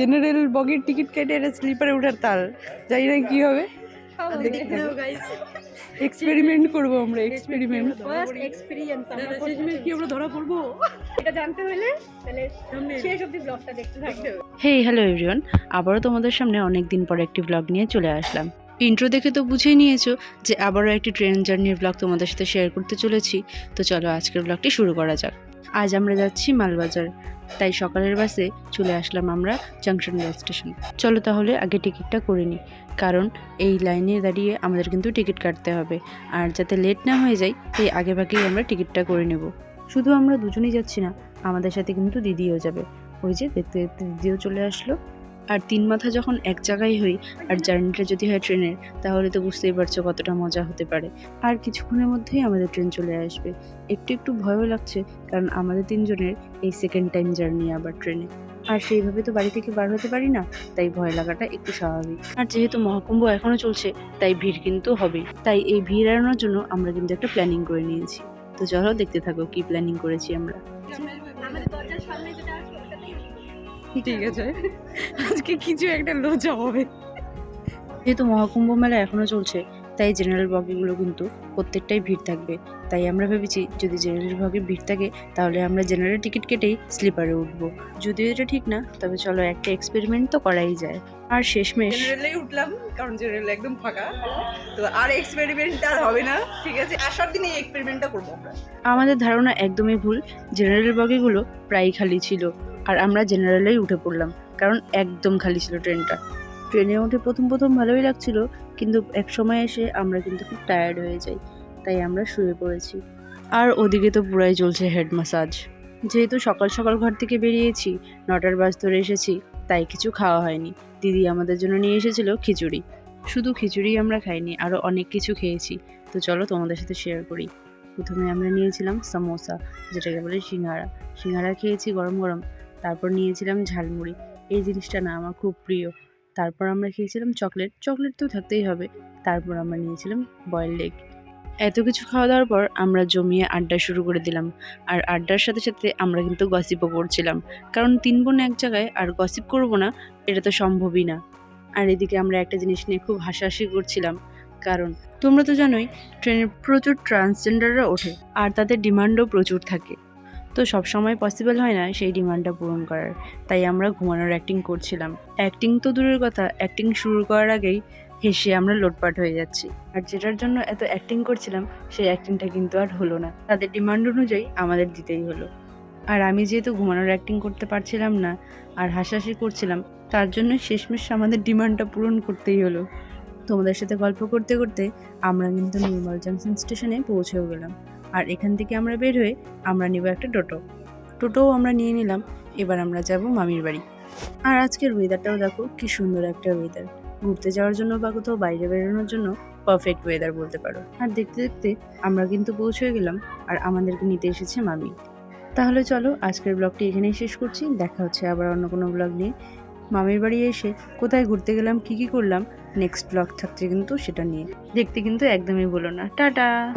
General বগির ticket কেটে এটা স্লিপারে ওঠার তাল। জানি না কি হবে। এক্সপেরিমেন্ট করব আমরা এক্সপেরিমেন্ট এক্সপিরিয়েন্স কি আমরা ধরা পড়ব? এটা জানতে হলে তাহলে শেষ অবধি ব্লগটা দেখতে থাকবে হেই হ্যালো এভরিওয়ান আবারও তোমাদের সামনে অনেক দিন পর একটি ব্লগ নিয়ে চলে আসলাম। ইন্ট্রো দেখে তো বুঝেই নিয়েছো যে আবারও একটি ট্রেন জার্নির ব্লগ তোমাদের সাথে শেয়ার করতে চলেছি। তো চলো আজকের ব্লগটি শুরু করা যাক। আজ আমরা যাচ্ছি মালবাজার। তাই সকালের বাসে চলে আসলাম আমরা জাংশন রেল স্টেশন চলো তাহলে আগে টিকিটটা করে নিই কারণ এই লাইনে দাঁড়িয়ে আমাদের কিন্তু টিকিট কাটতে হবে। আর যাতে লেট না হয়ে যায়, তাই আগে ভাগেই আমরা টিকিটটা করে নেব। শুধু আমরা দুজনেই যাচ্ছি না, আমাদের সাথে কিন্তু দিদিও যাবে। ওই যে দেখতে দেখতে দিদিও চলে আসলো। আর তিন মাথা যখন এক জায়গায় হই আর জার্নিটা যদি হয় ট্রেনের, তাহলে তো বুঝতেই পারছ কতটা মজা হতে পারে। আর কিছুক্ষণের মধ্যেই আমাদের ট্রেন চলে আসবে। একটু একটু ভয়ও লাগছে, কারণ আমাদের তিনজনের এই সেকেন্ড টাইম জার্নি আবার ট্রেনে। আর সেইভাবে তো বাড়ি থেকে বার হতে পারি না, তাই ভয় লাগাটা একটু স্বাভাবিক। আর যেহেতু মহাকুম্ভ এখনও চলছে, তাই ভিড় কিন্তু হবেই। তাই এই ভিড় এড়ানোর জন্য আমরা কিন্তু একটা প্ল্যানিং করে নিয়েছি। তো চলো দেখতে থাকো কি প্ল্যানিং করেছি আমরা। ঠিক আছে। আজকে কিছু একটা লোচা হবে। যেহেতু মহাকুম্ভ মেলা এখনও চলছে তাই জেনারেল বগিগুলো কিন্তু প্রত্যেকটাই ভিড় থাকবে। তাই আমরা ভেবেছি যদি জেনারেল বগে ভিড় থাকে তাহলে আমরা জেনারেল টিকিট কেটেই স্লিপারে উঠবো। যদিও এটা ঠিক না তবে চলো একটা এক্সপেরিমেন্ট তো করাই যায়। আর শেষমেশ জেনারেলেই উঠলাম কারণ জেনারেল একদম ফাঁকা। তো আর এক্সপেরিমেন্ট আর হবে না ঠিক আছে? আসার দিনে এই এক্সপেরিমেন্টটা করব আমরা। আমাদের ধারণা একদমই ভুল। জেনারেল বগিগুলো প্রায় খালি ছিল। আর আমরা জেনারেলেই উঠে পড়লাম, কারণ একদম খালি ছিল ট্রেনটা। ট্রেনে উঠে প্রথম প্রথম ভালোই লাগছিল, কিন্তু এক সময় এসে আমরা কিন্তু খুব টায়ার্ড হয়ে যাই, তাই আমরা শুয়ে পড়েছি। আর ওদিকে তো পুরাই চলছে হেড ম্যাসাজ যেহেতু সকাল সকাল ঘর থেকে বেরিয়েছি, নটার বাস ধরে এসেছি, তাই কিছু খাওয়া হয়নি। দিদি আমাদের জন্য নিয়ে এসেছিল খিচুড়ি। শুধু খিচুড়ি আমরা খাইনি আরও অনেক কিছু খেয়েছি। তো চলো তোমাদের সাথে শেয়ার করি। প্রথমে আমরা নিয়েছিলাম সামোসা যেটাকে বলে সিঙ্গারা। সিঙ্গারা খেয়েছি গরম গরম। তারপর নিয়েছিলাম ঝালমুড়ি। এই জিনিসটা না আমার খুব প্রিয়। তারপর আমরা খেয়েছিলাম চকলেট। চকলেট তো থাকতেই হবে। তারপর আমরা নিয়েছিলাম বয়েলড এগ এত কিছু খাওয়া দাওয়ার পর আমরা জমিয়ে আড্ডা শুরু করে দিলাম। আর আড্ডার সাথে সাথে আমরা কিন্তু গসিপও করছিলাম। কারণ তিন বোন এক জায়গায় আর গসিপ করব না, এটা তো সম্ভবই না। আর এদিকে আমরা একটা জিনিস নিয়ে খুব হাসাহাসি করছিলাম। কারণ তোমরা তো জানোই, ট্রেনের প্রচুর ট্রান্সজেন্ডাররা ওঠে। আর তাদের ডিমান্ডও প্রচুর থাকে। তো সব সময় পসিবল হয় না সেই ডিমান্ডটা পূরণ করার। তাই আমরা ঘুমানোর অ্যাক্টিং করছিলাম। অ্যাক্টিং তো দূরের কথা অ্যাক্টিং শুরু করার আগেই হেসে আমরা লোটপাট হয়ে যাচ্ছি। আর যেটার জন্য এত অ্যাক্টিং করছিলাম, সেই অ্যাক্টিংটা কিন্তু আর হলো না। তাদের ডিমান্ড অনুযায়ী আমাদের দিতেই হলো। আর আমি যেহেতু ঘুমানোর অ্যাক্টিং করতে পারছিলাম না, আর হাসাহাসি করছিলাম, তার জন্য শেষমেশ আমাদের ডিমান্ডটা পূরণ করতেই হলো। তোমাদের সাথে গল্প করতে করতে আমরা কিন্তু নির্মল জাংশন স্টেশনে পৌঁছেও গেলাম। আর এখান থেকে আমরা বের হয়ে আমরা নিব একটা টোটো। টোটোও আমরা নিয়ে নিলাম, এবার আমরা যাব মামির বাড়ি। আর আজকের ওয়েদারটাও দেখো, কি সুন্দর একটা ওয়েদার ঘুরতে যাওয়ার জন্য বা কোথাও বাইরে বেরোনোর জন্য পারফেক্ট ওয়েদার বলতে পারো। আর দেখতে দেখতে আমরা কিন্তু পৌঁছে গেলাম, আর আমাদেরকে নিতে এসেছে মামি। তাহলে চলো, আজকের ব্লগটি এখানেই শেষ করছি। দেখা হচ্ছে আবার অন্য কোনো ব্লগ নিয়ে। মামির বাড়ি এসে কোথায় ঘুরতে গেলাম, কি কি করলাম নেক্সট ব্লগ থাকছে কিন্তু সেটা নিয়ে। দেখতে কিন্তু একদমই বলো না। টাটা!